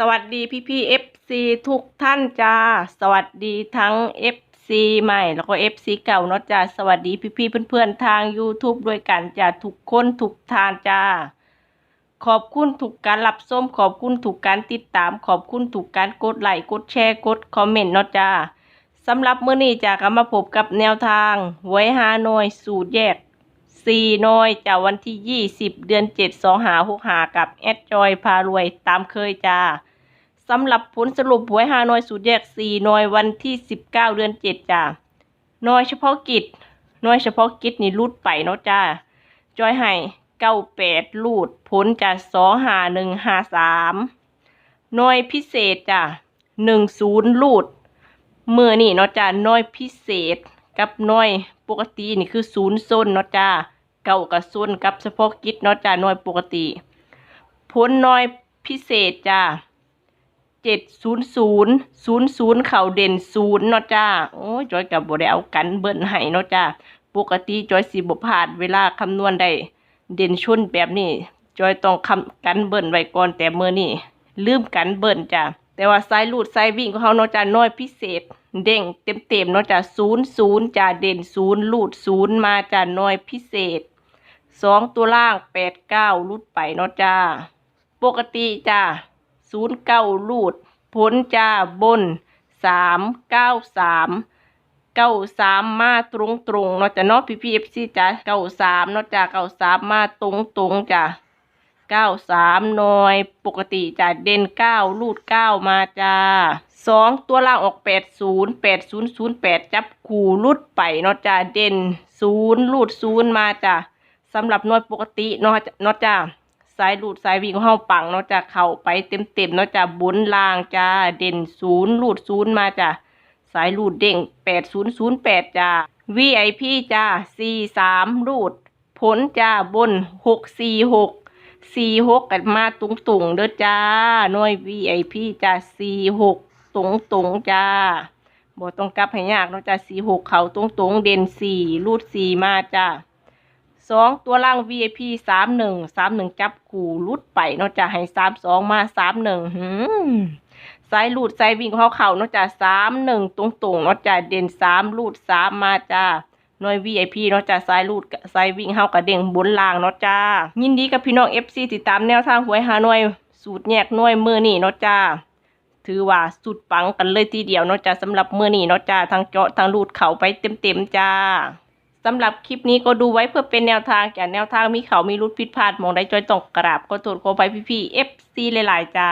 สวัสดีพี่พี่เอฟซีทุกท่านจ้า สวัสดีทั้งเอฟซีใหม่ แล้วก็เอฟซีเก่าเนาะจ้า สวัสดีพี่พี่เพื่อนๆทาง YouTube ด้วยกันจ้าทุกคนทุกทานจ้า ขอบคุณทุกการรับชมขอบคุณทุกการติดตาม ขอบคุณทุกการกดไลค์กดแชร์กดคอมเมนต์เนาะจ้าสำหรับมื้อนี้จ้าก็มาพบกับแนวทางไว้หาหน่วยสูตรแยก สี่น้อยจากวันที่ยี่สิบเดือนเจ็ดสองหาหกหากับแอดจอยพารวยตามเคยจ้าสำหรับผลสรุปหวยหาน้อยสูตรแยกสี่น้อยวันที่สิบเก้าเดือนเจ็ดจ้าน้อยเฉพาะกิจ น้อยเฉพาะกิจนี่รูดไปเนาะจ้าจอยให้เก้าแปดรูดผลจากสองหาหนึ่งหาสามน้อยพิเศษจ้าหนึ่งศูนย์รูดเมื่อนี่เนาะจ้าน้อยพิเศษกับน้อยปกตินี่คือศูนย์ส้นเนาะจ้า เก่ากับส้นกับเฉพาะกิจเนาะจ้าน้อยปกติพ้นน้อยพิเศษจ้าเจ็ดศูนย์ศูนย์ศูนย์ศูนย์เข่าเด่นศูนย์เนาะจ้าโอ้ยจอยกับบ่ได้เอากันเบิ้นให้เนาะจ้าปกติจอยสิบ่พลาดเวลาคำนวณได้เด่นชุนแบบนี้ จอยต้องคำกันเบิ้นไว้ก่อนแต่เมื่อนี่ลืมกันเบิ้นจ้าแต่ว่าสายลูดสายวิ่งของเขาเนาะจ้าน้อยพิเศษ เด้งเต็มเต็มๆเนาะจ้าศูนย์ศูนย์จ้าเด่นศูนย์ลูดศูนย์มาจ้าน้อยพิเศษ สองตัวล่างแปดเก้าลูดไปเนาะจ้า ปกติจ้าศูนย์เก้าลูดผลจ้าบนสามเก้าสามเก้าสามมาตรงตรงเนาะจ้าเนาะพี่พีเอฟซีจ้าเก้าสามเนาะจ้าเก้าสามมาตรงตรงจ้าเก้าสามหน่วยปกติจะเด่นเก้าลูดเก้ามาจ้าสองตัวล่างออกแปดศูนย์แปดศูนย์ศูนย์แปดจับขู่ลูดไปเนาะจ้าเด่นศูนย์ลูดศูนย์มาจ้า สำหรับนวยปกติเนาะเนาะจ้าสายลูดสายวิ่งของเฮาปังเนาะจ้าเข้าไปเต็มเต็มเนาะจ้าบนล่างจ้าเด่นศูนย์ลูดศูนย์มาจ้าสายลูดเด้งแปดศูนย์ศูนย์แปดจ้า VIP จ้าสี่สามลูดผลจ้าบนหกสี่หกสี่หกกันมาตุงตุงเด้อจ้าหน่วย VIP จ้าสี่หกตุงตุงจ้าบ่ต้องกลับให้ยากเนาะจ้าสี่หกเขาตุงตุงเด่นสี่รูดสี่มาจ้า สองตัวล่าง VIP สามหนึ่งสามหนึ่งจับขู่รุดไปเนาะจ้าให้สามสองมาสามหนึ่งหืมสายรูดสายวิ่งเขาเข่าเนาะจ้าสามหนึ่งตรงตรงเนาะจ้าเด่นสามรูดสามมาจ้าหน่วย VIP เนาะจ้าสายรูดสายวิ่งเฮากระเด้งบนล่างเนาะจ้ายินดีกับพี่น้อง FC ติดตามแนวทางหวยหาหน่วยสูตรแยกหน่วยมือนี่เนาะจ้าถือว่าสุดปังกันเลยทีเดียวเนาะจ้าสำหรับมือนี่เนาะจ้าทางเจาะทางรูดเข่าไปเต็มๆจ้า สำหรับคลิปนี้ก็ดูไว้เพื่อเป็นแนวทางแก่แนวทางมีเขามีรุดผิดพลาดมองได้จอยต้องกราบก็โทษขอไปพี่ๆ FC หลายๆจ้า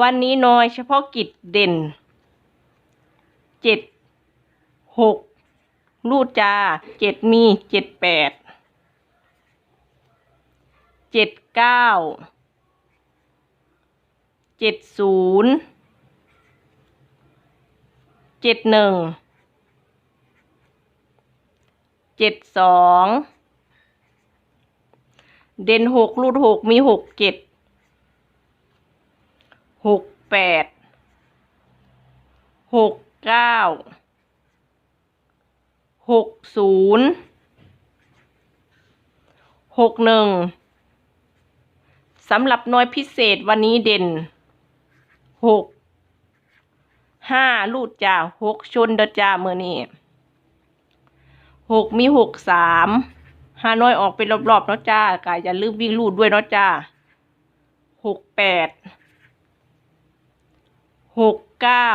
วันนี้น้อยเฉพาะกิจเด่นเจ็ดหกรูดจ้าเจ็ดมีเจ็ดแปดเจ็ดเก้าเจ็ดศูนย์เจ็ดหนึ่ง เจ็ดสองเด่นหกรูดหกมีหกเจ็ดหกแปดหกเก้าหกศูนย์หกหนึ่งสำหรับน้อยพิเศษวันนี้เด่นหกห้าลูดจ้าหกชนเดอจ้าเมื่อนี้ หกมีหกสามห้านอยออกเป็นรอบๆเนาะจ้ากาอย่าลืมวิ่งลูดด้วยเนาะจ้าหกแปดหกเก้า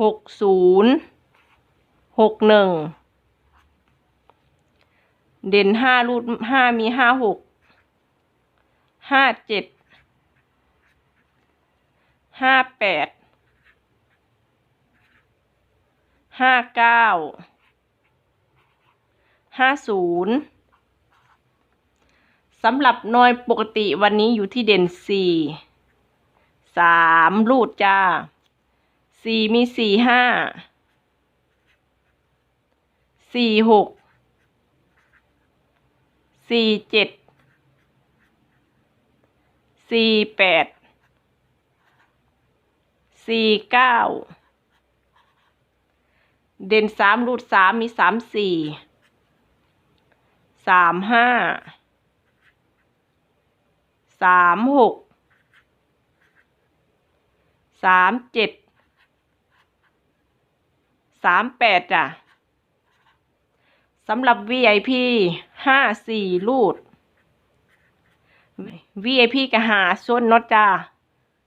หกศูนย์หกหนึ่งเด่นห้ารูดห้ามีห้าหกห้าเจ็ดห้าแปด ห้าเก้าห้าศูนย์สำหรับนอยปกติวันนี้อยู่ที่เด่นสี่สามรูดจ้าสี่มีสี่ห้าสี่หกสี่เจ็ดสี่แปดสี่เก้า เด่นสามรูดสามมีสามสี่สามห้าสามหกสามเจ็ดสามแปดจ้ะสำหรับ VIP ห้าสี่รูด VIP กับหาส้นเนาะจ้า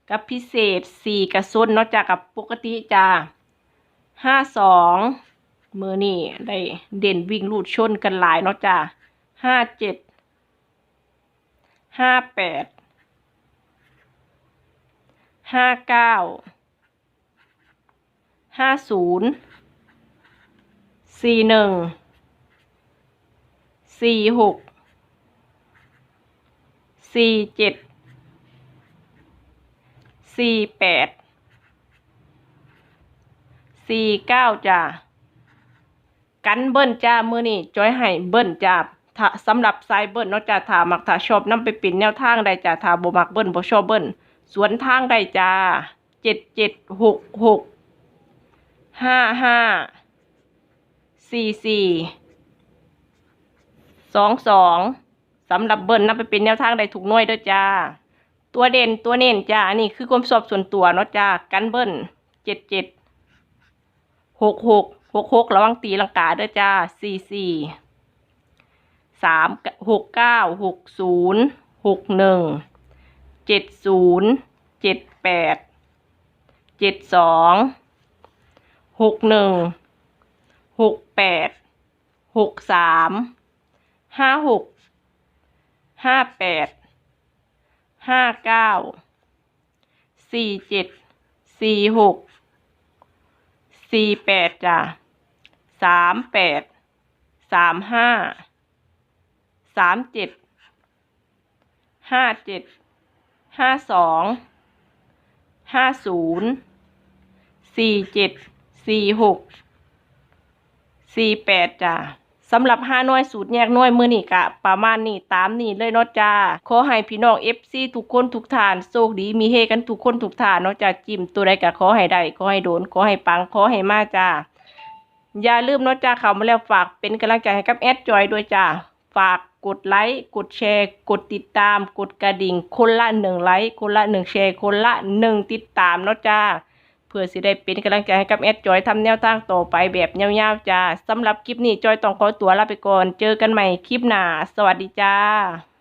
กับพิเศษสี่กับส้นเนาะจ้ากับปกติจ้า ห้าสองมือนี่ได้เด่นวิ่งลูดชนกันหลายเนาะจ้าห้าเจ็ดห้าแปดห้าเก้าห้าศูนย์สี่หนึ่งสี่หกสี่เจ็ดสี่แปด สี่เก้าจ้ากันเบิ้ลจ้ามือนี่จอยให้เบิ้ลจ้าสำหรับสายเบิ้ลเนาะจ้าถามักถ้าชอบนํไปปิ่นแนวทางใดจ้าถาบ่มักเบิ้ลบ่ชอบเบิ้ลสวนทางใดจ้าเจ็ดเจ็ดหกหกห้าห้าสี่สี่สองสองสำหรับเบิ้ลนำไปเป็นแนวทางใดถูกน่วยด้อจ้า ตัวเด่นตัวเน้นจ้าอันนี้คือความชอบส่วนตัวเนาะจ้ากันเบิ้ลเจ็ดเจ็ด หกหกหกหกระวังตีลังกาด้อจ้าสี่สี่สามหกเก้าหกศูนย์หกหนึ่งเจ็ดศูนย์เจ็ดแปดเจ็ดสองหกหนึ่งหกแปดหกสามห้าหกห้าแปดห้าเก้าสี่เจ็ดสี่หก สี่แปดจ้ะสามแปดสามห้าสามเจ็ดห้าเจ็ดห้าสองห้าศูนย์สี่เจ็ดสี่หกสี่แปดจ้ะ สำหรับห้าน่วยสูตรแยกน่วยมือนี่กะประมาณนี้ตามนี้เลยเนาะจ้า ขอให้พี่น้องเอฟซีทุกคนทุกทานโชคดีมีเฮกันทุกคนทุกทานเนาะจ้าจิ้มตัวใดกะขอให้ได้ขอให้โดนขอให้ปังขอให้มาจ้า อย่าลืมเนาะจ้าเขามาแล้วฝากเป็นกำลังใจให้กับแอดจอยด้วยจ้า ฝากกดไลค์กดแชร์ กดติดตาม กดกระดิ่ง คนละหนึ่งไลค์คนละหนึ่งแชร์คนละหนึ่งติดตามเนาะจ้า พื่อสิได้เป็นกำลังใจให้กับแอดจอยทำแนวทางต่อไปแบบยาวๆจ้าสำหรับคลิปนี้จอยต้องขอตัวลาไปก่อน เจอกันใหม่คลิปหน้า สวัสดีจ้า